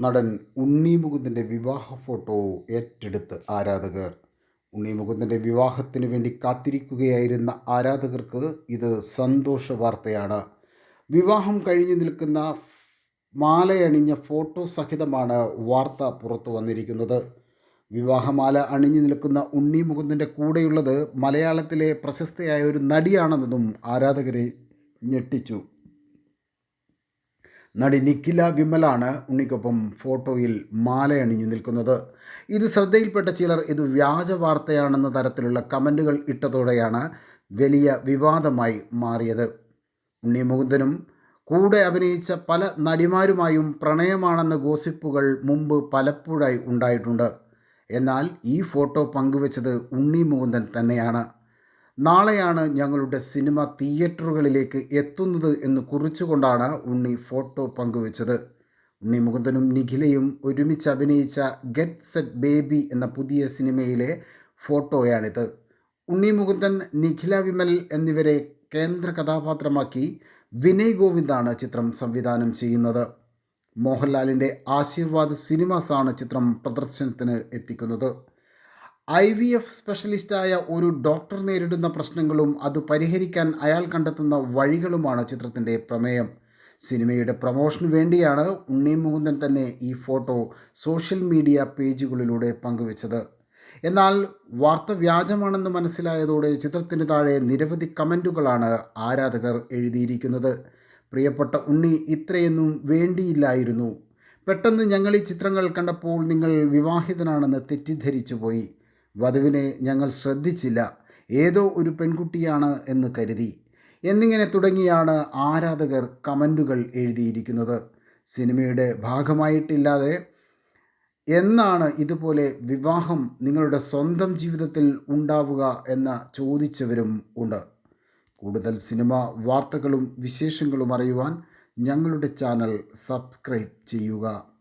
നടൻ ഉണ്ണി മുകുന്ദന്റെ വിവാഹ ഫോട്ടോ ഏറ്റെടുത്ത് ആരാധകർ. ഉണ്ണി മുകുന്ദന്റെ വിവാഹത്തിന് വേണ്ടി കാത്തിരിക്കുകയായിരുന്ന ആരാധകർക്ക് ഇത് സന്തോഷ വാർത്തയാണ്. വിവാഹം കഴിഞ്ഞു നിൽക്കുന്ന മാലയണിഞ്ഞ ഫോട്ടോ സഹിതമാണ് വാർത്ത പുറത്തു വന്നിരിക്കുന്നത്. വിവാഹമാല അണിഞ്ഞു നിൽക്കുന്ന ഉണ്ണി മുകുന്ദന്റെ കൂടെയുള്ളത് മലയാളത്തിലെ പ്രശസ്തയായ ഒരു നടിയാണെന്നതും ആരാധകരെ ഞെട്ടിച്ചു. നടി നിഖില വിമലാണ് ഉണ്ണിക്കൊപ്പം ഫോട്ടോയിൽ മാലയണിഞ്ഞു നിൽക്കുന്നത്. ഇത് ശ്രദ്ധയിൽപ്പെട്ട ചിലർ ഇത് വ്യാജ വാർത്തയാണെന്ന തരത്തിലുള്ള കമന്റുകൾ ഇട്ടതോടെയാണ് വലിയ വിവാദമായി മാറിയത്. ഉണ്ണി മുകുന്ദനും കൂടെ അഭിനയിച്ച പല നടിമാരുമായും പ്രണയമാണെന്ന ഗോസിപ്പുകൾ മുമ്പ് പലപ്പോഴായി ഉണ്ടായിട്ടുണ്ട്. എന്നാൽ ഈ ഫോട്ടോ പങ്കുവച്ചത് ഉണ്ണി മുകുന്ദൻ തന്നെയാണ്. നാളെയാണ് ഞങ്ങളുടെ സിനിമ തിയേറ്ററുകളിലേക്ക് എത്തുന്നത് എന്ന് കുറിച്ചുകൊണ്ടാണ് ഉണ്ണി ഫോട്ടോ പങ്കുവച്ചത്. ഉണ്ണി മുകുന്ദനും നിഖിലയും ഒരുമിച്ച് അഭിനയിച്ച ഗെറ്റ് സെറ്റ് ബേബി എന്ന പുതിയ സിനിമയിലെ ഫോട്ടോയാണിത്. ഉണ്ണി മുകുന്ദൻ നിഖില വിമൽ എന്നിവരെ കേന്ദ്ര കഥാപാത്രമാക്കി വിനയ് ഗോവിന്ദാണ് ചിത്രം സംവിധാനം ചെയ്യുന്നത്. മോഹൻലാലിന്റെ ആശീർവാദ് സിനിമാസാണ് ചിത്രം പ്രദർശനത്തിന് എത്തിക്കുന്നത്. ഐ വി എഫ് സ്പെഷ്യലിസ്റ്റായ ഒരു ഡോക്ടർ നേരിടുന്ന പ്രശ്നങ്ങളും അത് പരിഹരിക്കാൻ അയാൾ കണ്ടെത്തുന്ന വഴികളുമാണ് ചിത്രത്തിന്റെ പ്രമേയം. സിനിമയുടെ പ്രമോഷന് വേണ്ടിയാണ് ഉണ്ണി മുകുന്ദൻ തന്നെ ഈ ഫോട്ടോ സോഷ്യൽ മീഡിയ പേജുകളിലൂടെ പങ്കുവച്ചത്. എന്നാൽ വാർത്ത വ്യാജമാണെന്ന് മനസ്സിലായതോടെ ചിത്രത്തിന് താഴെ നിരവധി കമന്റുകളാണ് ആരാധകർ എഴുതിയിരിക്കുന്നത്. പ്രിയപ്പെട്ട ഉണ്ണി ഇത്രയൊന്നും വേണ്ടിയില്ലായിരുന്നു. പെട്ടെന്ന് ഞങ്ങൾ ഈ ചിത്രങ്ങൾ കണ്ടപ്പോൾ നിങ്ങൾ വിവാഹിതനാണെന്ന് തെറ്റിദ്ധരിച്ചു പോയി വധുവിനെ ഞങ്ങൾ ശ്രദ്ധിച്ചില്ല. ഏതോ ഒരു പെൺകുട്ടിയാണ് എന്ന് കരുതി. എന്നിങ്ങനെ തുടങ്ങിയാണ് ആരാധകർ കമന്റുകൾ എഴുതിയിരിക്കുന്നത്. സിനിമയുടെ ഭാഗമായിട്ടില്ലാതെ എന്നാണ് ഇതുപോലെ വിവാഹം നിങ്ങളുടെ സ്വന്തം ജീവിതത്തിൽ ഉണ്ടാവുക എന്ന് ചോദിച്ചവരും ഉണ്ട്. കൂടുതൽ സിനിമ വാർത്തകളും വിശേഷങ്ങളും അറിയുവാൻ ഞങ്ങളുടെ ചാനൽ സബ്സ്ക്രൈബ് ചെയ്യുക.